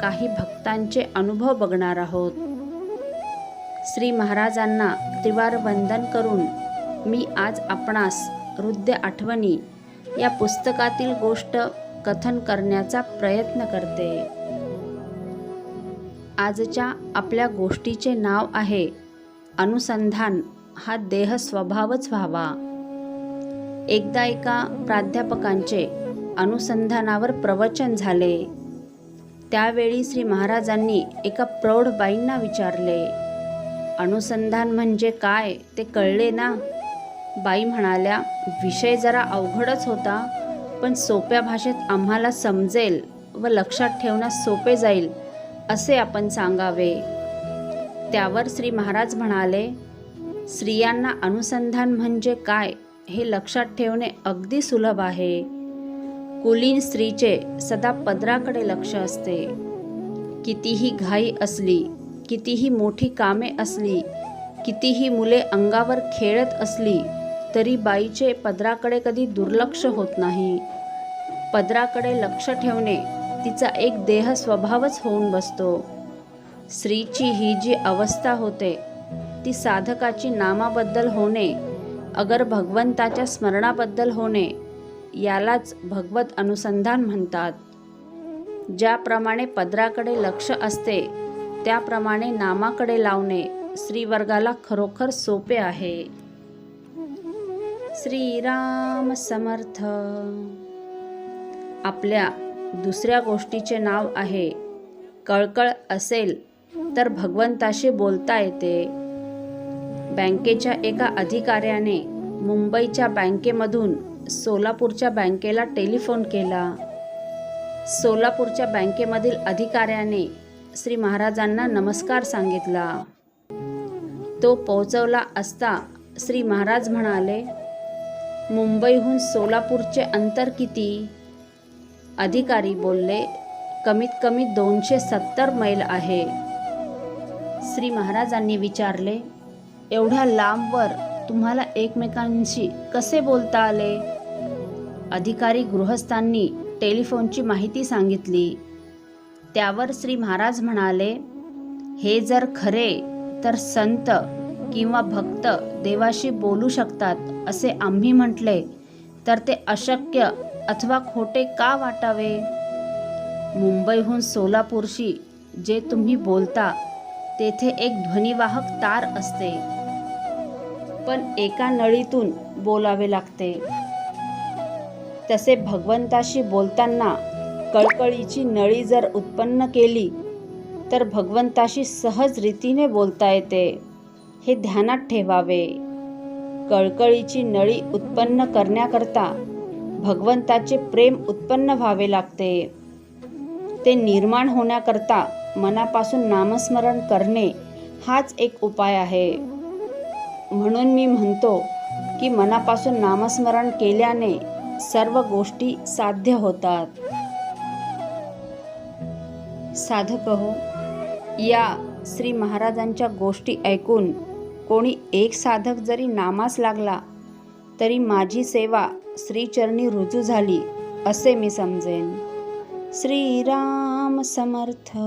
काही भक्तांचे अनुभव बघणार आहोत. श्री महाराजांना त्रिवार वंदन करून मी आज आपणास हृदय आठवणी या पुस्तकातील गोष्ट कथन करण्याचा प्रयत्न करते. आजच्या आपल्या गोष्टीचे नाव आहे अनुसंधान हा देह स्वभावच व्हावा. एकदा एका प्राध्यापकांचे अनुसंधानावर प्रवचन झाले. त्यावेळी श्री महाराजांनी एका प्रौढ बाईंना विचारले अनुसंधान म्हणजे काय? ते कळले ना. बाई म्हणाल्या विषय जरा अवघडच होता पण सोप्या भाषेत आम्हाला समजेल व लक्षात ठेवण्यास सोपे जाईल असे आपण सांगावे. त्यावर श्री महाराज म्हणाले स्त्रियांना अनुसंधान म्हणजे काय? हे लक्षात ठेवणे अगदी सुलभ आहे. कुलीन स्त्रीचे सदा पदराकडे लक्ष असते. कितीही घाई असली कितीही मोठी कामे असली कितीही मुले अंगावर खेळत असली तरी बाईचे पदराकडे कधी दुर्लक्ष होत नाही. पदराकडे लक्ष ठेवणे तिचा एक देह स्वभावच होऊन बसतो. स्त्रीची ही जी अवस्था होते ती साधकाची नामाबद्दल होणे अगर भगवंताच्या स्मरणाबद्दल होणे यालाच भगवत अनुसंधान म्हणतात. ज्याप्रमाणे पदराकडे लक्ष असते त्याप्रमाणे नामाकडे लावणे श्रीवर्गाला खरोखर सोपे आहे. श्रीराम समर्थ. आपल्या दुसऱ्या गोष्टीचे नाव आहे कळकळ असेल तर भगवंताशी बोलता येते. बँकेच्या एका अधिकाऱ्याने मुंबईच्या बँकेमधून सोलापूरच्या बँकेला टेलिफोन केला. सोलापूरच्या बँकेमधील अधिकाऱ्याने श्री महाराजांना नमस्कार सांगितला. तो पोहोचवला असता श्री महाराज म्हणाले मुंबईहून सोलापूरचे अंतर किती? अधिकारी बोलले कमीत कमी दोनशे सत्तर मैल आहे. श्री महाराजांनी विचारले एवढ्या लांबवर तुम्हाला एकमेकांशी कसे बोलता आले? अधिकारी गृहस्थांनी टेलिफोनची माहिती सांगितली. त्यावर श्री महाराज म्हणाले हे जर खरे तर संत किंवा भक्त देवाशी बोलू शकतात असे आम्ही म्हटले. तर ते अशक्य अथवा खोटे का वाटावे? मुंबईहून सोलापूरशी जे तुम्ही बोलता तेथे एक ध्वनिवाहक तार असते. पण एका नळीतून बोलावे लागते. तसे भगवंताशी बोलताना कळकळीची नळी जर उत्पन्न केली तर भगवंताशी सहज रीतीने बोलता येते. हे ध्यानात ठेवावे. कळकळीची नळी उत्पन्न करण्याकरता भगवंताचे प्रेम उत्पन्न व्हावे लागते. ते निर्माण होण्याकरता मनापासून नामस्मरण करणे हाच एक उपाय आहे. म्हणून मी म्हणतो की मनापासून नामस्मरण केल्याने सर्व गोष्टी साध्य होतात. साधक हो या श्री महाराजांच्या गोष्टी ऐकून कोणी एक साधक जरी नामास लागला तरी माझी सेवा श्रीचरणी रुजू झाली असे मी समजेन. श्रीराम समर्थ.